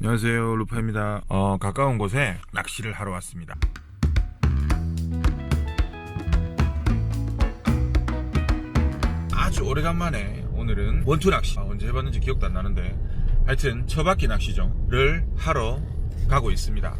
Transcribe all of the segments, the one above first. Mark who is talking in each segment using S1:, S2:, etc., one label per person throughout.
S1: 안녕하세요. 루파입니다. 어, 가까운 곳에 낚시를 하러 왔습니다. 아주 오래간만에 오늘은 원투 낚시. 아, 언제 해봤는지 기억도 안 나는데. 하여튼 처바퀴 낚시죠를 하러 가고 있습니다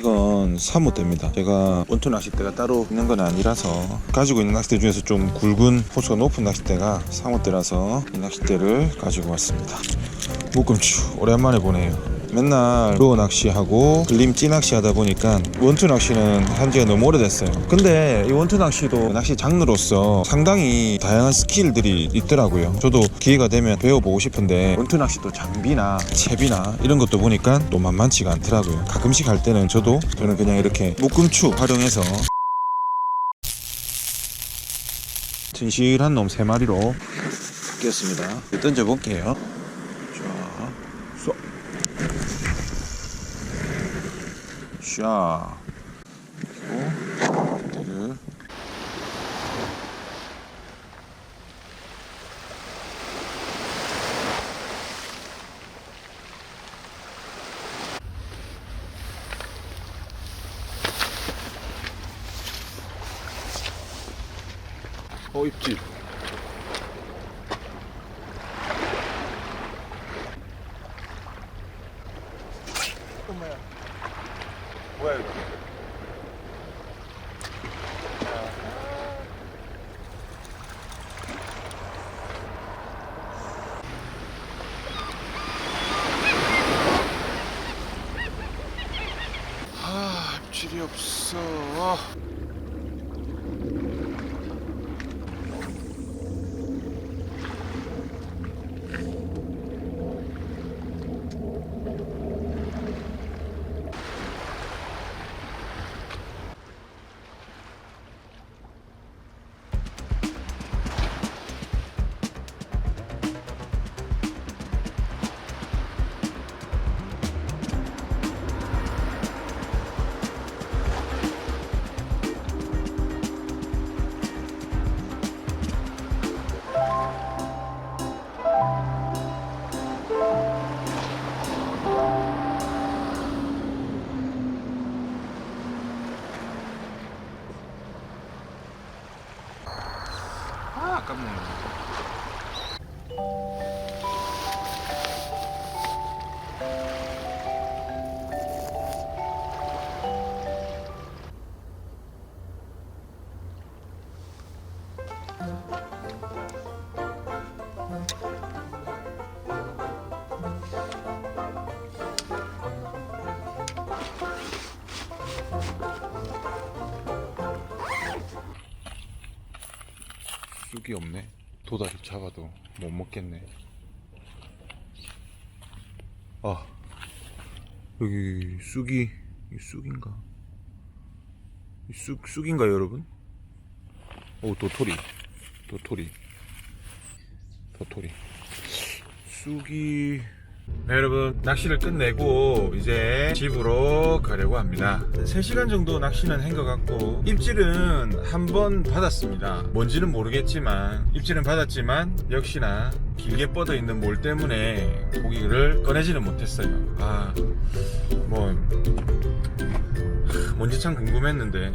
S1: 이건 사무대입니다. 제가 원투 낚싯대가 따로 있는 건 아니라서 가지고 있는 낚싯대 중에서 좀 굵은 호수가 높은 낚싯대가 사무대라서 이 낚싯대를 가지고 왔습니다. 묶음추 오랜만에 보네요. 맨날 루어 낚시하고 글림 찌 낚시 하다 보니까 원투 낚시는 한 지가 너무 오래됐어요. 근데 이 원투 낚시도 낚시 장르로서 상당히 다양한 스킬들이 있더라고요. 저도 기회가 되면 배워보고 싶은데 원투 낚시도 장비나 채비나 이런 것도 보니까 또 만만치가 않더라고요. 가끔씩 할 때는 저도 저는 그냥 이렇게 묶음추 활용해서 진실한 놈세 마리로 끼었습니다. 던져볼게요. 자, 쏘. 샤. 그리고 어 입질. 엄마야. 뭐야 이거? 아, 입질이 없어. 아, 아깝네. 쑥이 없네. 도다리 잡아도 못 먹겠네. 아, 여기 쑥이, 이 쑥인가? 이 쑥, 쑥인가 여러분? 오, 도토리. 도토리. 도토리. 쑥이. 네, 여러분 낚시를 끝내고 이제 집으로 가려고 합니다. 3시간 정도 낚시는 한 것 같고 입질은 한 번 받았습니다. 뭔지는 모르겠지만 입질은 받았지만 역시나 길게 뻗어 있는 몰 때문에 고기를 꺼내지는 못했어요. 아뭐 뭔지 참 궁금했는데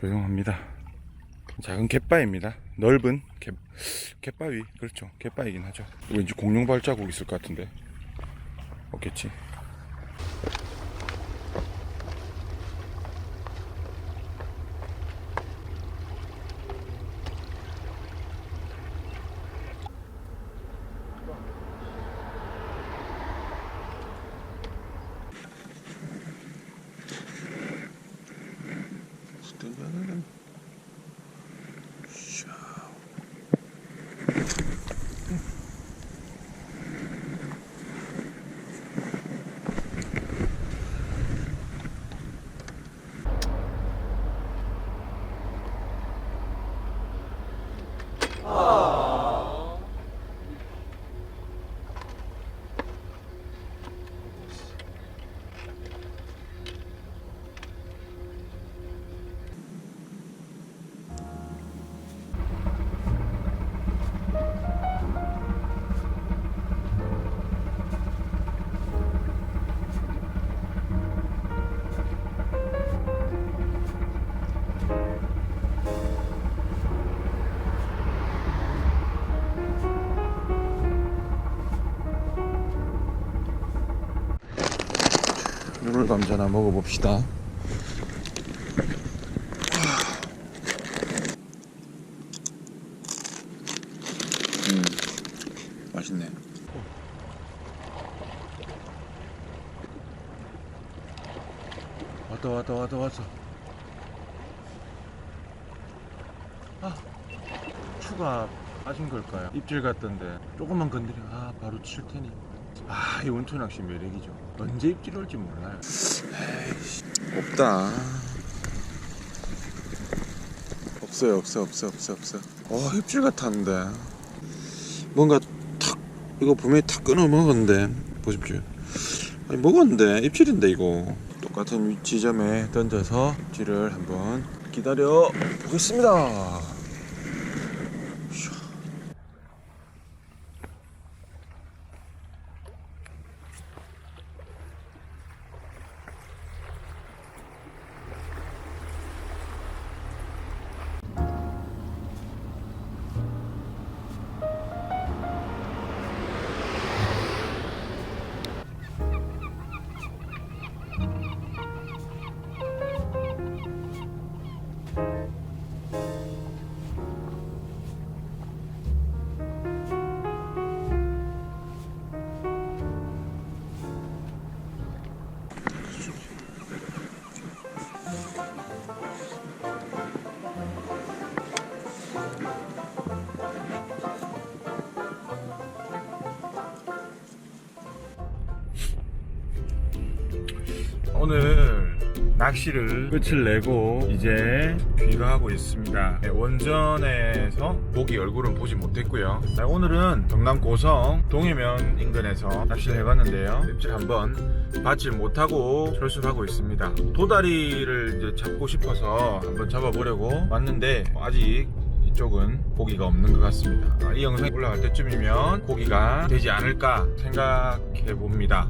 S1: 조용합니다. 작은 갯바위입니다. 넓은 갯, 갯바위. 그렇죠. 갯바위긴 하죠. 왠지 공룡 발자국 있을 것 같은데. 없겠지. 뜨면은 감자나 먹어봅시다. 음, 맛있네. 왔다 왔다 왔다 왔어. 아, 추가 빠진 걸까요? 입질 같던데 조금만 건드려 아 바로 칠 테니. 아, 이 원투 낚시 매력이죠. 언제 입질 올지 몰라요. 에이씨, 없다. 없어요, 없어, 없어, 없어, 없어. 어, 입질 같았는데. 뭔가 탁, 이거 분명히 탁 끊어 먹었는데. 보십시오. 아니, 먹었는데, 입질인데, 이거. 똑같은 위- 지점에 던져서 입질을 한번 기다려 보겠습니다. 오늘 낚시를 끝을 내고 이제 귀가하고 있습니다. 네, 원전에서 고기 얼굴은 보지 못했고요. 네, 오늘은 경남 고성 동해면 인근에서 낚시를 해봤는데요. 입질 한번 받질 못하고 철수하고 있습니다. 도다리를 잡고 싶어서 한번 잡아보려고 왔는데 아직 이 쪽은 고기가 없는 것 같습니다. 아, 이 영상이 올라갈 때쯤이면 고기가 되지 않을까 생각해 봅니다.